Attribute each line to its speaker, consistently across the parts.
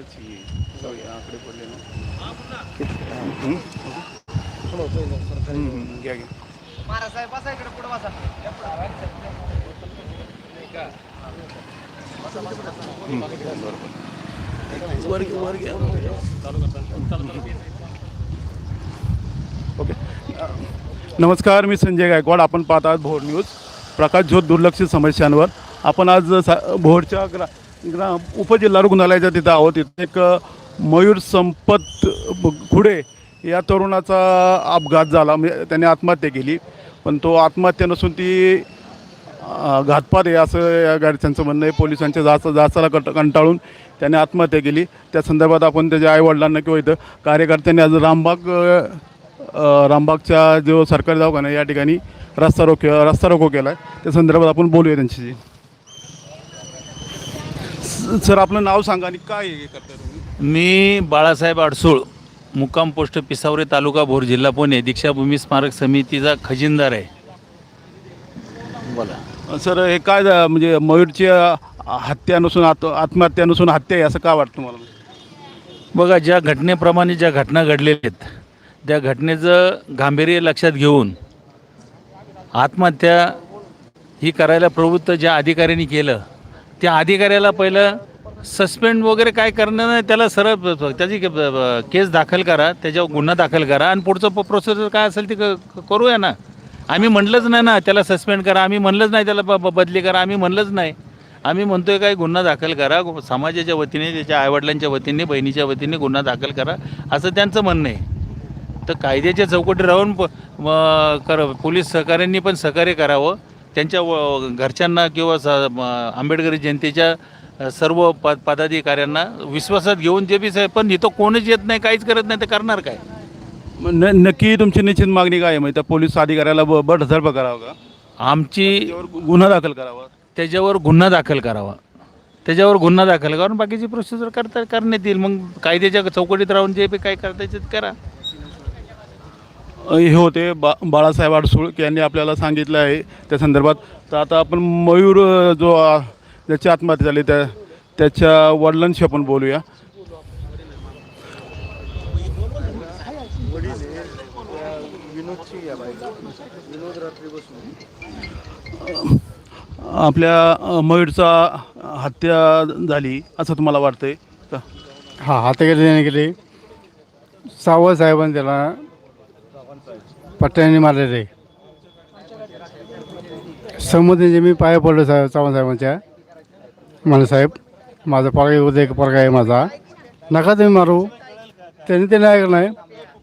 Speaker 1: ही आकडे पडले ना. ओके. नमस्कार मी संजय गायकवाड. आपण पाहत आहात भोर न्यूज. प्रकाश झोत दुर्लक्षित समस्यांवर. आपण आज सा भोरच्या ग्रा ग्रा उपजिल्हा रुग्णालयाच्या तिथं आहोत. तिथे एक मयूर संपत खुडे या तरुणाचा अपघात झाला. म्हणजे त्याने आत्महत्या केली. पण तो आत्महत्या नसून ती घातपात आहे असं या गाडीचं म्हणणं आहे. पोलिसांच्या जाच जाचाला कट कंटाळून त्याने आत्महत्या केली. त्या संदर्भात आपण त्याच्या आईवडिलांना किंवा इथं कार्यकर्त्यांनी आज रामबाग रामबागच्या जो सरकारी दवाखाना या ठिकाणी रस्ता रोख रस्ता रोको केला आहे त्या संदर्भात आपण बोलूया त्यांच्याशी. सर आपलं नाव सांगा आणि काय हे तुम्ही?
Speaker 2: मी बाळासाहेब अडसूळ मुक्काम पोस्ट पिसावरे तालुका भोर जिल्हा पुणे दीक्षाभूमी स्मारक समितीचा खजिनदार आहे. बोला.
Speaker 1: अ, सर हे काय झा- म्हणजे मयूरची अ, हत्या नसून आत्म आत्महत्या नसून हत्या आहे असं का वाटतं तुम्हाला?
Speaker 2: बघा ज्या घटनेप्रमाणे ज्या घटना घडलेल्या आहेत त्या घटनेचं गांभीर्य लक्षात घेऊन आत्महत्या ही करायला प्रवृत्त ज्या अधिकाऱ्यांनी केलं त्या अधिकाऱ्याला पहिलं सस्पेंड वगैरे काय करणं नाही त्याला सरळ त्याची केस दाखल करा त्याच्यावर गुन्हा दाखल करा आणि पुढचं प्रोसेस काय असेल ते क- करूया ना. आम्ही म्हणलंच नाही ना त्याला सस्पेंड करा आम्ही म्हणलंच नाही त्याला ब- बदली करा आम्ही म्हणलंच नाही. आम्ही म्हणतोय काय गुन्हा दाखल करा समाजाच्या वतीने त्याच्या आईवडिलांच्या वतीने बहिणीच्या वतीने गुन्हा दाखल करा असं त्यांचं म्हणणं आहे. तर कायद्याच्या चौकटी राहून प- कर पोलीस सहकाऱ्यांनी पण सहकार्य करावं. त्यांच्या व- घरच्यांना किंवा स आंबेडकरी जनतेच्या सर्व प पदाधिकाऱ्यांना विश्वासात घेऊन जे बी साहेब पण इथं कोणच येत नाही काहीच करत नाही तर करणार काय?
Speaker 1: न नक्की तुमची निश्चित मागणी काय आहे? म्हणजे त्या पोलीस अधिकाऱ्याला ब बडझडप करावं का?
Speaker 2: आमची
Speaker 1: त्याच्यावर गुन्हा दाखल करावा?
Speaker 2: त्याच्यावर गुन्हा दाखल करावा. त्याच्यावर गुन्हा दाखल करून बाकीची प्रोसिजर करता करण्यात येईल. मग कायद्याच्या चौकटीत राहून जे बी काय करता ते करा.
Speaker 1: हे होते बा बाळासाहेब अडसूळ यांनी आपल्याला सांगितलं आहे. त्या संदर्भात तर आता आपण मयूर जो ज्याची आत्महत्या झाली त्या त्याच्या वडिलांशी आपण बोलूया. आपल्या मयूरचा हत्या झाली असं तुम्हाला वाटतंय का?
Speaker 3: हा हत्या केली गेले साहेबांनी त्याला पट्ट्याने मारलेले समुद्राचे मी पाया पडलो साहेब चव्हाण साहेबांच्या मला साहेब माझा पोरगा उद्या एक पोरगा आहे माझा. नका तुम्ही मारू. त्यांनी ते नाही ऐकलं नाही.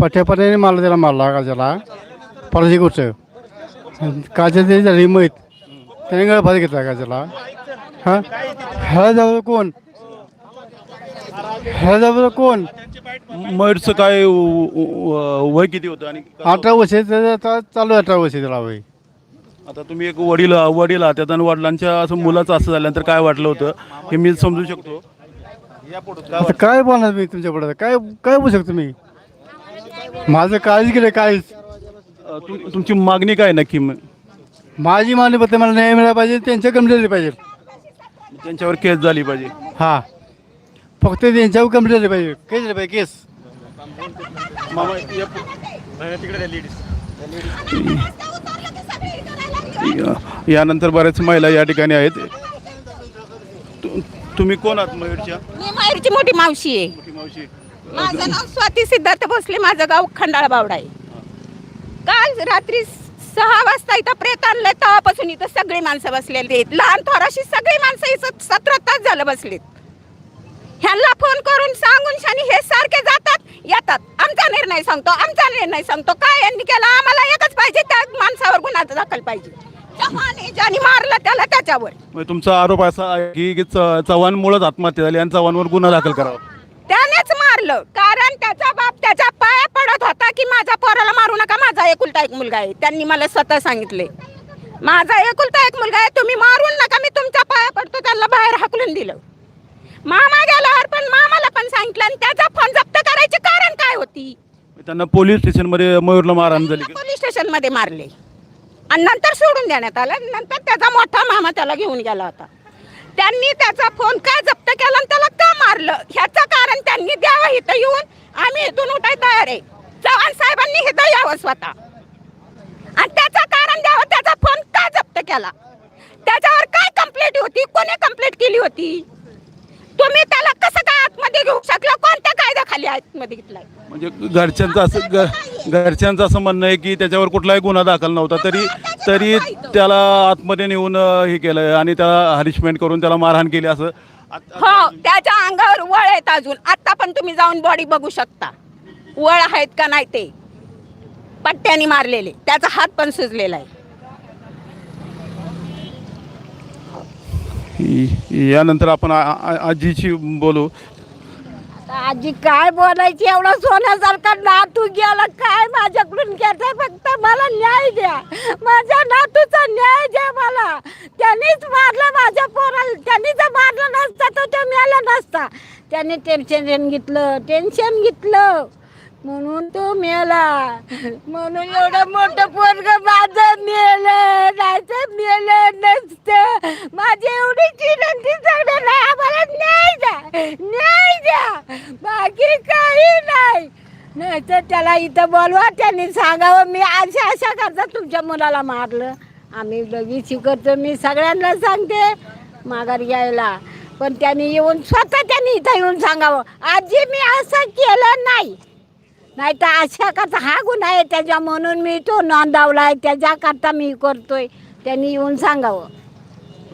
Speaker 3: पट्ट्या पट्ट्याने मारला त्याला मारला का त्याला? पडायची गोष्ट. काच्या तरी झाली माहीत त्याने गळफास घेतला का हां? ह्याला जाऊ कोण? ह्याला जाऊ कोण?
Speaker 1: मयूरचं काय व- व- वय किती होतं आणि
Speaker 3: अठरा वर्ष आता चालू आहे अठरा वर्ष त्याला वय.
Speaker 1: आता तुम्ही एक वडील वडील आहात त्यात आणि वडिलांच्या असं मुलाचं असं झाल्यानंतर काय वाटलं होतं? हे मी समजू शकतो.
Speaker 3: आता काय बोलणार मी तुमच्यापुढे? काय काय बोलू शकतो मी? माझं काळजी केलं काहीच.
Speaker 1: अ, तुम- तुमची मागणी काय नक्की? मग?
Speaker 3: माझी मागणी पत्र मला न्याय मिळाला पाहिजे त्यांच्या दिली पाहिजे.
Speaker 1: त्यांच्यावर केस झाली पाहिजे.
Speaker 3: हा. फक्त त्यांच्यावर कंप्लेंट दिली पाहिजे. केस दिली पाहिजे केस.
Speaker 1: मामा या- या- यानंतर बऱ्याच महिला या ठिकाणी आहेत. तु- तुम्ही कोण आहात मयूरच्या?
Speaker 4: मी माहेरची मोठी मावशी आहे.
Speaker 1: मोठी मावशी.
Speaker 4: माझं नाव स्वाती सिद्धार्थ भोसले माझं गाव खंडाळा बावडा आहे. काल रात्री सहा वाजता इथं प्रेत आणलंय तेव्हापासून इथं सगळी माणसं बसलेली आहेत. लहान थोराशी सगळी माणसं इथं सतरा तास झालं बसलीत. ह्यांना फोन करून सांगून शानी हे सारखे जातात येतात. आमचा निर्णय सांगतो आमचा निर्णय सांगतो. काय यांनी केला? आम्हाला एकच पाहिजे त्या माणसावर गुन्हा दाखल पाहिजे. ज्याने मारलं त्याला त्याच्यावर.
Speaker 1: म्हणजे तुमचा आरोप असा आहे की चव्हाणमुळेच आत्महत्या झाली आणि चव्हाणवर गुन्हा दाखल करावा.
Speaker 4: त्यानेच मारलं. कारण त्याचा बाप त्याच्या पाया पडत होता की माझ्या पोराला मारू नका. माझा एकुलता एक मुलगा आहे. त्यांनी मला स्वतः सांगितले. माझा एकुलता एक मुलगा आहे. तुम्ही मारून नका. मी तुमच्या पाया पडतो. त्याला बाहेर हाकलून दिलं. मामा गेल्यावर पण मामाला पण सांगितलं आणि त्याचा फोन जप्त करायचे कारण काय होती?
Speaker 1: त्यांना पोलीस स्टेशनमध्ये मयूरला मारहाण झाली. का?
Speaker 4: पोलीस स्टेशनमध्ये मारले. आणि नंतर सोडून देण्यात आलं नंतर त्याचा मोठा मामा त्याला घेऊन गेला होता. त्यांनी त्याचा फोन का जप्त केला आणि त्याला का मारलं? ह्याचं कारण त्यांनी द्यावं इथं येऊन. आम्ही इथून उठाय तयार आहे. चव्हाण साहेबांनी इथं यावं स्वतः. आणि त्याचं कारण द्यावं त्याचा फोन का जप्त केला? त्याच्यावर काय कंप्लेंट होती? कोणी कंप्लेंट केली होती? तुम्ही त्याला कसं काय आतमध्ये घेऊ शकला? कोणत्या कायद्याखाली आतमध्ये घेतलाय?
Speaker 1: म्हणजे घरच्यांचं असं घ- घरच्यांचं असं म्हणणं आहे की त्याच्यावर कुठलाही गुन्हा दाखल नव्हता तरी तरी त्याला आतमध्ये नेऊन अं, हे केलं आणि त्याला हरिशमेंट करून त्याला मारहाण केली असं. आत-
Speaker 4: हो त्याच्या अंगावर वळ आहेत अजून. आता पण तुम्ही जाऊन बॉडी बघू शकता. वळ आहेत का नाही ते. पट्ट्याने मारलेले. त्याचा हात पण सुजलेला आहे.
Speaker 1: यानंतर आपण आ- आ- बोलू.
Speaker 5: आजी काय बोलायची एवढा सोन्यासारखा नातू गेला काय माझ्याकडून घेताय फक्त मला न्याय द्या. माझ्या नातूचा न्याय द्या मला. त्यांनीच मारलं माझ्या पोराला. त्यांनी जर मारलं नसतं तर तो मेला नसता. त्याने टेन्शन घेतलं टेन्शन घेतलं. म्हणून तो मेला. म्हणून एवढं मोठं पोरग माझं मेलं. जायचं मेलं नसतं. माझी एवढी विनंती सगळं आम्हाला न्याय द्या. न्याय द्या. बाकी काही नाही. नाही तर त्याला इथं बोलवा. त्यांनी सांगावं मी अशा अशा करता तुमच्या मुलाला मारलं. आम्ही बगीची करतो. मी सगळ्यांना सांगते माघार यायला पण त्यांनी येऊन स्वतः त्यांनी इथं येऊन सांगावं. आजी मी असं केलं नाही. नाही तर अशा करता हा गुन्हा आहे त्याच्या म्हणून मी तो नोंदवला आहे त्याच्याकरता मी करतोय. त्यांनी येऊन सांगावं.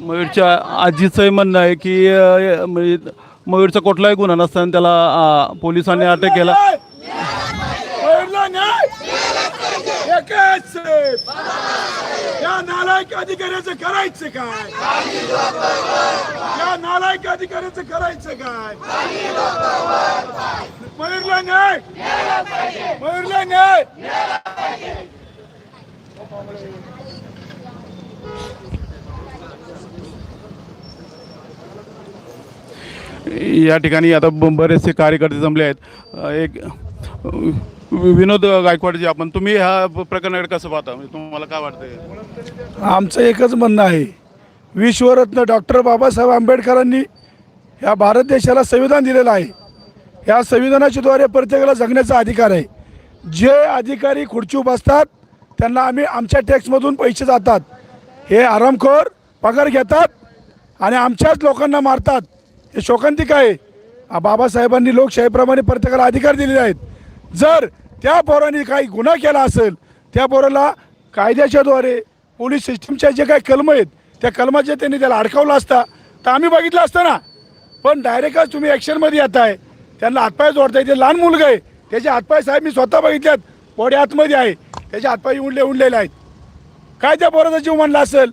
Speaker 1: मयूरच्या आजीचं म्हणणं आहे की अं, म्हणजे मयूरचा कुठलाही गुन्हा नसताना त्याला अं, पोलिसांनी अटक केला.
Speaker 6: एकच या नालायक अधिकाऱ्याचं करायचं काय? या नालायक अधिकाऱ्याचं करायचं काय? मयूरला न्याय! मयूरला न्याय!
Speaker 1: या ठिकाणी आता बरेचसे कार्यकर्ते जमले आहेत. एक विनोद गायकवाडजी आपण तुम्ही ह्या प्रकरणाकडे कसं पाहता? म्हणजे तुम्हाला काय वाटतं
Speaker 6: आमचं एकच म्हणणं आहे. विश्वरत्न डॉक्टर बाबासाहेब आंबेडकरांनी या भारत देशाला संविधान दिलेलं आहे. या संविधानाच्या द्वारे प्रत्येकाला जगण्याचा अधिकार आहे. जे अधिकारी खुर्ची बसतात त्यांना आम्ही आमच्या टॅक्समधून पैसे जातात. हे आरामखोर पगार घेतात आणि आमच्याच लोकांना मारतात. हे शोकांतिक आहे. बाबासाहेबांनी लोकशाहीप्रमाणे प्रत्येकाला अधिकार दिलेले आहेत. जर त्या पोराने काही गुन्हा केला असेल त्या पोराला कायद्याच्याद्वारे पोलीस सिस्टीमच्या जे काही कलम आहेत त्या कलमाचे त्यांनी त्याला अडकवलं असता तर आम्ही बघितलं असतं ना. पण डायरेक्टच तुम्ही ॲक्शनमध्ये येत आहे त्यांना हातपाय जोडताय ते लहान मुलगा आहे त्याचे हातपाय साहेब मी स्वतः बघितल्यात बॉडी आतमध्ये आहे त्याचे हातपाय उडले उडलेले आहेत. काय त्या पोराचा जीव म्हणला असेल?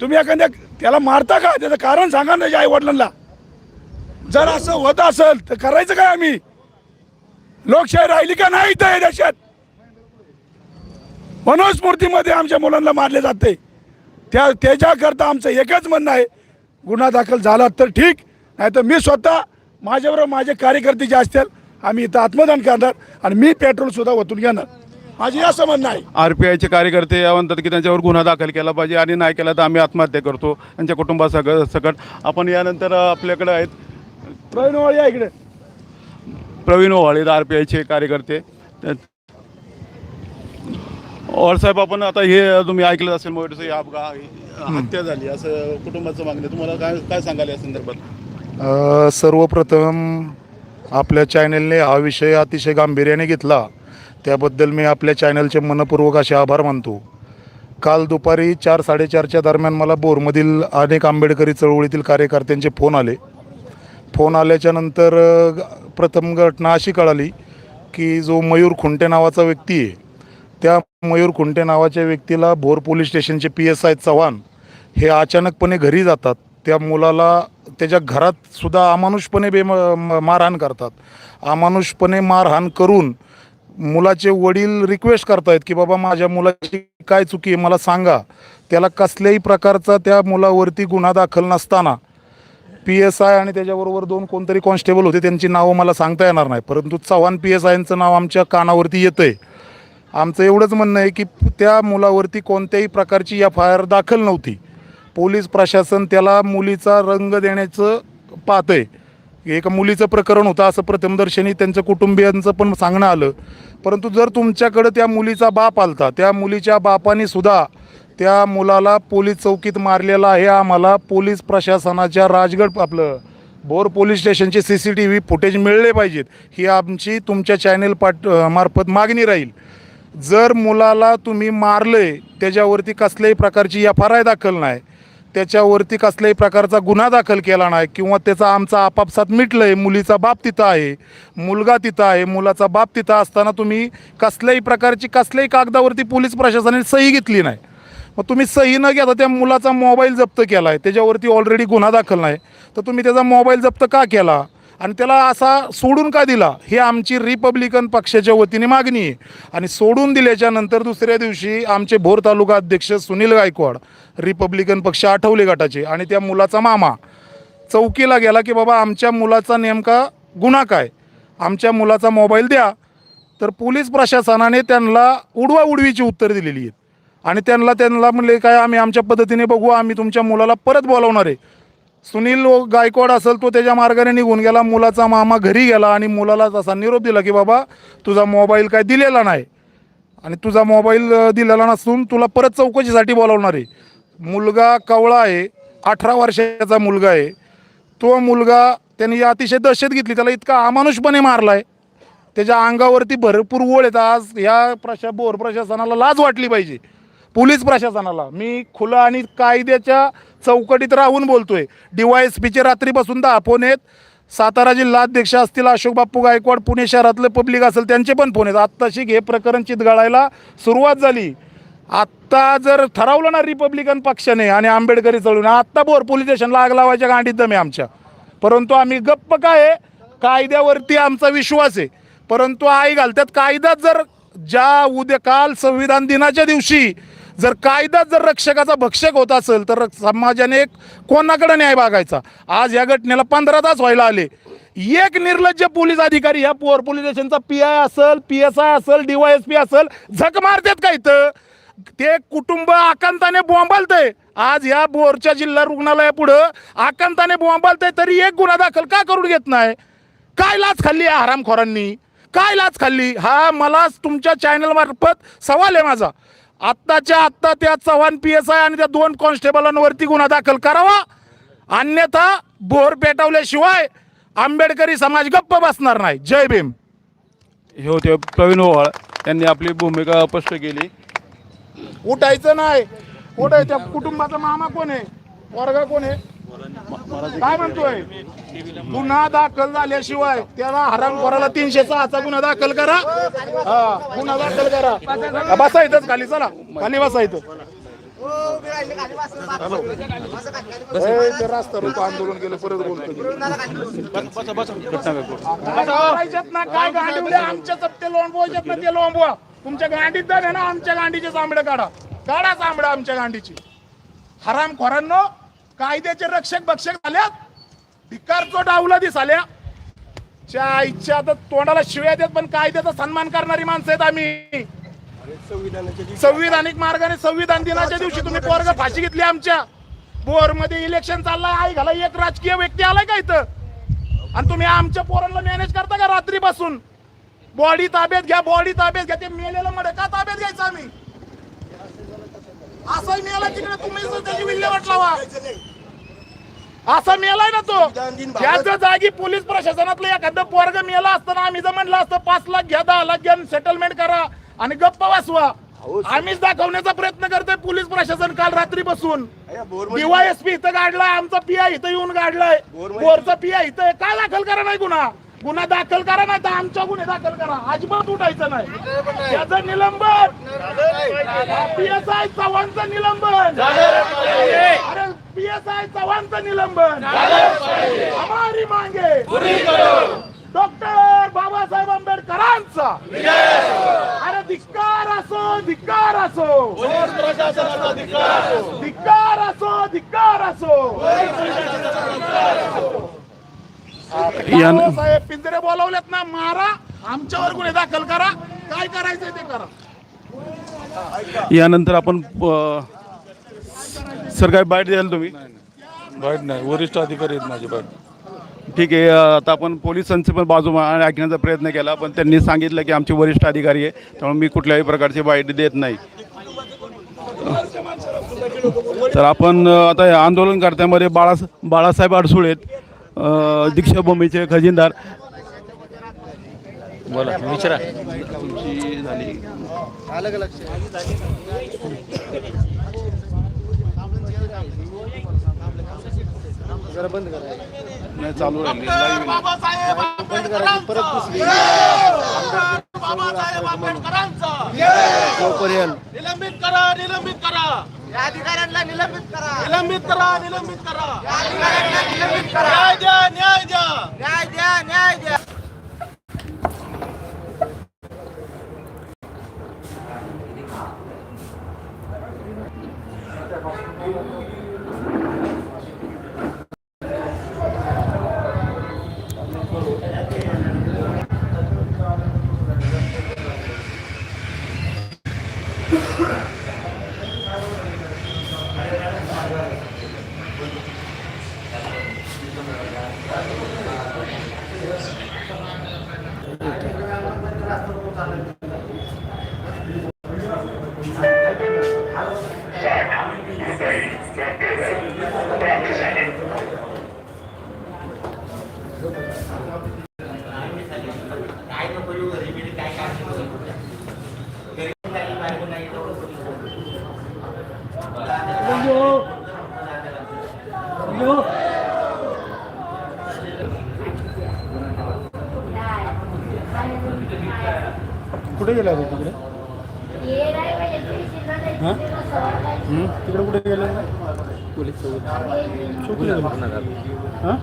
Speaker 6: तुम्ही एखाद्या त्याला मारता का? त्याचं कारण सांगा ना त्याच्या आईवडिलांना. जर असं होत असेल तर करायचं काय आम्ही? लोकशाही राहिली का नाही इथं या देशात? मनुस्मृतीमध्ये आमच्या मुलांना मारले जाते. त्या त्याच्याकरता आमचं एकच म्हणणं आहे गुन्हा दाखल झाला तर ठीक नाही तर मी स्वतः माझ्याबरोबर माझे कार्यकर्ते जे असतील आम्ही इथं आत्मदान करणार आणि मी पेट्रोल सुद्धा ओतून घेणार. माझी असं म्हणणं आहे.
Speaker 1: आर पी आयचे कार्यकर्ते या म्हणतात की त्यांच्यावर गुन्हा दाखल केला पाहिजे आणि नाही केला तर आम्ही आत्महत्या करतो. त्यांच्या कुटुंबासक सकट आपण यानंतर आपल्याकडे आहेत.
Speaker 6: प्रवीण या इकडे.
Speaker 1: प्रवीण ओवाळे आर पी आयचे कार्यकर्ते. त्या- साहेब आपण आता हे तुम्ही ऐकलं असेल मोठं अपघात हत्या झाली असं कुटुंबाचं मागणी तुम्हाला काय काय सांगाल या संदर्भात?
Speaker 7: सर्वप्रथम आपल्या चॅनलने हा विषय अतिशय गांभीर्याने घेतला. त्याबद्दल मी आपल्या चॅनलचे मनपूर्वक असे आभार मानतो. काल दुपारी चार साडेचारच्या दरम्यान मला बोरमधील अनेक आंबेडकरी चळवळीतील कार्यकर्त्यांचे फोन आले. फोन आल्याच्यानंतर प्रथम घटना अशी कळाली की जो मयूर खुंटे नावाचा व्यक्ती आहे त्या मयूर खुंटे नावाच्या व्यक्तीला भोर पोलीस स्टेशनचे पी एस आय चव्हाण हे अचानकपणे घरी जातात. त्या मुलाला त्याच्या घरात सुद्धा अमानुषपणे बेम मारहाण करतात. अमानुषपणे मारहाण करून मुलाचे वडील रिक्वेस्ट करतायत की बाबा माझ्या मुलाची काय चुकी आहे? मला सांगा. त्याला कसल्याही प्रकारचा त्या मुलावरती गुन्हा दाखल नसताना पी एस आय आणि त्याच्याबरोबर दोन कोणतरी कॉन्स्टेबल होते त्यांची नावं मला सांगता येणार नाही. परंतु चव्हाण पी एस आयचं नाव आमच्या कानावरती येतं आहे आमचं एवढंच म्हणणं आहे की त्या मुलावरती कोणत्याही प्रकारची एफ आय आर दाखल नव्हती. पोलीस प्रशासन त्याला मुलीचा रंग देण्याचं पाहतंय. एका मुलीचं प्रकरण होतं असं प्रथमदर्शनी त्यांच्या कुटुंबियांचं पण सांगणं आलं. परंतु जर तुमच्याकडं त्या मुलीचा बाप आलता त्या मुलीच्या बापाने सुद्धा त्या मुलाला पोलीस चौकीत मारलेला आहे. आम्हाला पोलीस प्रशासनाच्या राजगड आपलं बोर पोलीस स्टेशनचे C C T V footage मिळले पाहिजेत. ही आमची तुमच्या चॅनेल पाट मार्फत मागणी राहील. जर मुलाला तुम्ही मारले त्याच्यावरती कसल्याही प्रकारची एफ आर आय दाखल नाही. त्याच्यावरती कसल्याही प्रकारचा गुन्हा दाखल केला नाही किंवा त्याचा आमचा आपापसात मिटलं आहे मुलीचा बाप तिथं आहे मुलगा तिथं आहे मुलाचा बाप तिथं असताना तुम्ही कसल्याही प्रकारची कसल्याही कागदावरती पोलीस प्रशासनाने सही घेतली नाही. मग तुम्ही सही न घेता त्या मुलाचा मोबाईल जप्त केला आहे त्याच्यावरती ऑलरेडी गुन्हा दाखल नाही. तर तुम्ही त्याचा मोबाईल जप्त का केला? आणि त्याला असा सोडून का दिला? ही आमची रिपब्लिकन पक्षाच्या वतीने मागणी आहे. आणि सोडून दिल्याच्या नंतर दुसऱ्या दिवशी आमचे भोर तालुका अध्यक्ष सुनील गायकवाड रिपब्लिकन पक्ष आठवले गटाचे आणि त्या मुलाचा मामा चौकीला गेला की बाबा आमच्या मुलाचा नेमका गुन्हा काय? आमच्या मुलाचा मोबाईल द्या. तर पोलीस प्रशासनाने त्यांना उडवा उडवीची उत्तर दिलेली आहेत. आणि त्यांना त्यांना म्हणले काय आम्ही आमच्या पद्धतीने बघू आम्ही तुमच्या मुलाला परत बोलावणार आहे. सुनील गायकवाड असेल तो त्याच्या मार्गाने निघून गेला मुलाचा मामा घरी गेला आणि मुलाला तसा निरोप दिला की बाबा तुझा मोबाईल काय दिलेला नाही. आणि तुझा मोबाईल दिलेला नसून तुला परत चौकशीसाठी बोलावणार आहे. मुलगा कवळा आहे अठरा वर्षाचा मुलगा आहे. तो मुलगा त्यांनी अतिशय दहशत घेतली त्याला इतका अमानुषपणे मारला आहे त्याच्या अंगावरती भरपूर ओळ येतात आज ह्या प्रशा बोर प्रशासनाला लाज वाटली पाहिजे. पोलीस प्रशासनाला. मी खुला आणि कायद्याच्या चौकटीत राहून बोलतोय. एस पीचे रात्रीपासून दहा फोन आहेत. सातारा जिल्हाध्यक्ष असतील अशोक बाप्पू गायकवाड पुणे शहरातलं पब्लिक असेल त्यांचे पण फोन आहेत. आत्ताशी हे प्रकरण चितगाळायला सुरुवात झाली. आत्ता जर ठरवलं ना रिपब्लिकन पक्षाने आणि आंबेडकरी चळून आत्ता बोर पोलीस स्टेशनला आग लावायच्या गांडीत दमे आमच्या. परंतु आम्ही गप्प काय आहे? कायद्यावरती आमचा विश्वास आहे. परंतु आई घालतात कायदा जर ज्या उद्या काल संविधान दिनाच्या दिवशी जर कायदा जर रक्षकाचा भक्षक होत असेल तर समाजाने एक कोणाकडे न्याय बागायचा? आज या घटनेला पंधरा तास व्हायला आले. एक निर्लज्ज पोलीस अधिकारी ह्या पोर पोलीस स्टेशनचा पी आय असेल पी एस आय असेल डीवाय एस पी असेल झक मारतात का इथं? ते कुटुंब आकांताने बोंबालतंय. आज या बोरच्या जिल्हा रुग्णालयापुढं आकांताने बोंबालतंय तरी एक गुन्हा दाखल का करून घेत नाही? काय लाच खाल्ली या हरामखोरांनी? काय लाच खाल्ली? हा मला तुमच्या चॅनल मार्फत सवाल आहे माझा. आत्ताच्या आत्ता त्या चव्हाण पी एस आय आणि त्या दोन कॉन्स्टेबलांवरती गुन्हा दाखल करावा. अन्यथा बोर पेटवल्याशिवाय आंबेडकरी समाज गप्प बसणार नाही. जय भीम.
Speaker 1: हे होते प्रवीण ओवाळ यांनी आपली भूमिका स्पष्ट केली.
Speaker 7: उठायचं नाही. कुठं त्या कुटुंबाचा मामा कोण आहे? वर्गा कोण आहे? काय म्हणतोय? गुन्हा दाखल झाल्याशिवाय त्याला हराम कोराला तीनशे सहाचा गुन्हा दाखल करा. हा गुन्हा दाखल करा. बसा इथंच खाली चला. खाली बसा इथं. रास्ता रोको आंदोलन केलं परत बोलतो. ना काय गांडीवले आमच्या सत्ते लोंबवायच्यात ना ते लोंबवा तुमच्या गांडीत जाणे ना आमच्या गांडीचे चांबडे काढा. काढा चांबडा आमच्या गांडीची. हराम खोरांनो कायद्याचे रक्षक भक्षक झाल्यात. भिकारचो डावला दिसाल्या. च्या आईच्या आता तोंडाला शिव्या देत पण कायद्याचा सन्मान करणारी माणसं आहेत आम्ही. संविधानिक मार्गाने संविधान दिनाच्या दिवशी तुम्ही पोरग फाशी घेतली आमच्या. बोरमध्ये इलेक्शन चाललंय आई घाला एक राजकीय व्यक्ती आलाय का इथं? आणि तुम्ही आमच्या पोरांना मॅनेज करता का रात्रीपासून? बॉडी ताब्यात घ्या बॉडी ताब्यात घ्या ते मेलेलं मध्ये का ताब्यात घ्यायचं आम्ही. असं मेला तिकडे तुम्ही त्याची विल्हेवाट लावा. असा मेलाय ना तो. त्याच जागी पोलीस प्रशासनातलं एखादं पोरग मेला असताना आम्ही जर म्हणलं असतं पाच लाख घ्या दहा लाख घ्या सेटलमेंट करा आणि गप्प वाचवा आम्हीच दाखवण्याचा प्रयत्न करतोय पोलीस प्रशासन काल रात्री बसून डीवायएसपी इथं काढलाय आमचा पीआय इथं येऊन काढलाय बोरचा पीआय इथं. काय दाखल करा नाही गुन्हा? गुन्हा दाखल करा नाही तर आमच्या गुन्हे दाखल करा. अजिबात उठायचं नाही. त्याचं निलंबन. पीएसआय चव्हाणचं निलंबन. अरे पीएसआय चव्हाणचं निलंबन. हमारी मांगे. डॉक्टर बाबासाहेब आंबेडकरांचा. अरे धिक्कार असो धिक्कार असो. धिक्कार असो धिक्कार असो.
Speaker 1: यान-
Speaker 7: साहेब पिंजरे बोलावलेत ना मारा आमच्यावर गुन्हे दाखल करा. काय करायचंय ते करा.
Speaker 1: यानंतर आपण सर काय बाईट द्याल तुम्ही?
Speaker 7: बाईट नाही वरिष्ठ अधिकारी आहेत माझे बाईट.
Speaker 1: ठीक आहे आता आपण पोलिसांची पण बाजू मा- ऐकण्याचा प्रयत्न केला पण त्यांनी सांगितलं की आमचे वरिष्ठ अधिकारी आहे त्यामुळे मी कुठल्याही प्रकारची बाईट देत नाही. तर आपण आता आंदोलनकर्त्यामध्ये बाळा बाळासाहेब अडसुळे आहेत. दीक्षाभूमीचे खजिनदार.
Speaker 2: बोला विचारा.
Speaker 1: तुमची झाली नाही चालू राहिली live आहे.
Speaker 8: निलंबित करा निलंबित करा. या अधिकाऱ्यांना निलंबित करा. निलंबित करा निलंबित करा. या अधिकाऱ्यांना निलंबित करा. न्याय द्या न्याय द्या. न्याय द्या न्याय द्या.
Speaker 5: कुठे गेला होता तिकडे? हां? तिकडे कुठे गेला? पोलीस हां?